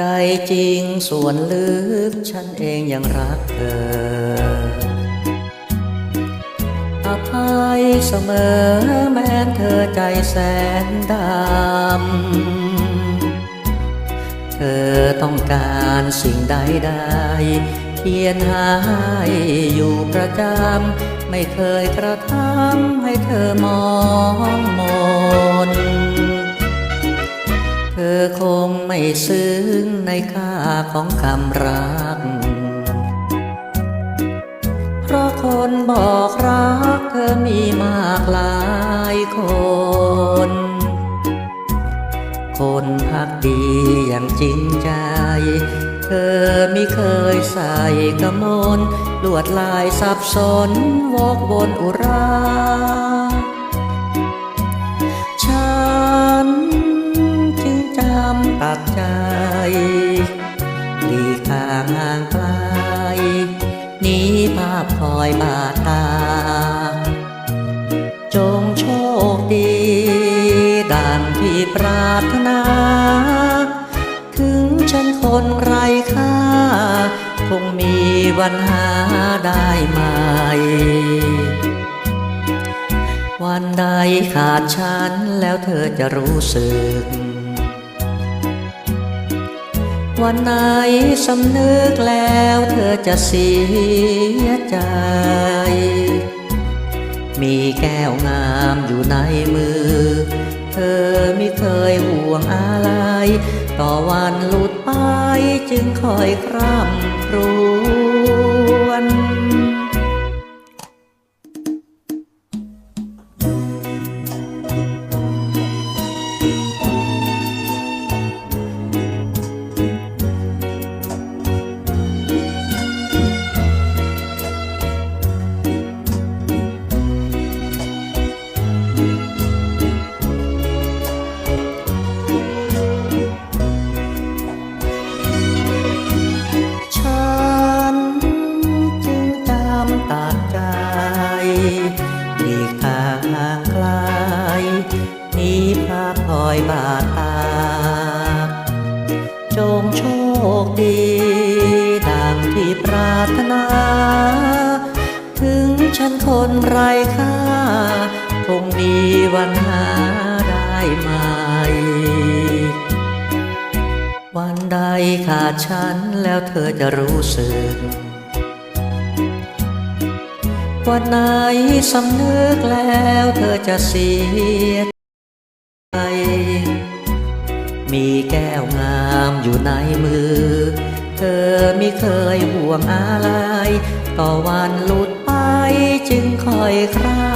ใจจริงส่วนลึกฉันเองยังรักเธอ อภัยเสมอแม้เธอใจแสนดำ เธอต้องการสิ่งใดๆเพียรหาให้อยู่ประจำ ไม่เคยกระทำให้เธอมองมน อคงไม่ซึ้งในค่าของคำรัก เพราะคนบอกรักเธอมีมากหลายคน คนพักดีอย่างจริงใจ เธอไม่เคยใส่กระมนลวดลายสับสนวกวนอุราาพคอยบาตา จงโชคดีดังที่ปรารถนา ถึงฉันคนไร้ค่า คงมีวันหาได้ไหม วันใดขาดฉันแล้วเธอจะรู้สึก วันไหนสำนึกแล้วเธอจะเสียใจ มีแก้วงามอยู่ในมือ เธอไม่เคยห่วงอะไร ต่อวันหลุดไปจึงคอยคร่ำครว หนีภาพคอยบาดตา จงโชคดีดังที่ปรารถนา ถึงฉันคนไร้ค่า คงมีวันหาได้ไหมวันใดขาดฉันแล้วเธอจะรู้สึกวันไหนสำนึกแล้วเธอจะเสีย มีแก้วงามอยู่ในมือ เธอไม่เคยห่วงอะไร ต่อวันหลุดไปจึงคอยคร่ำครว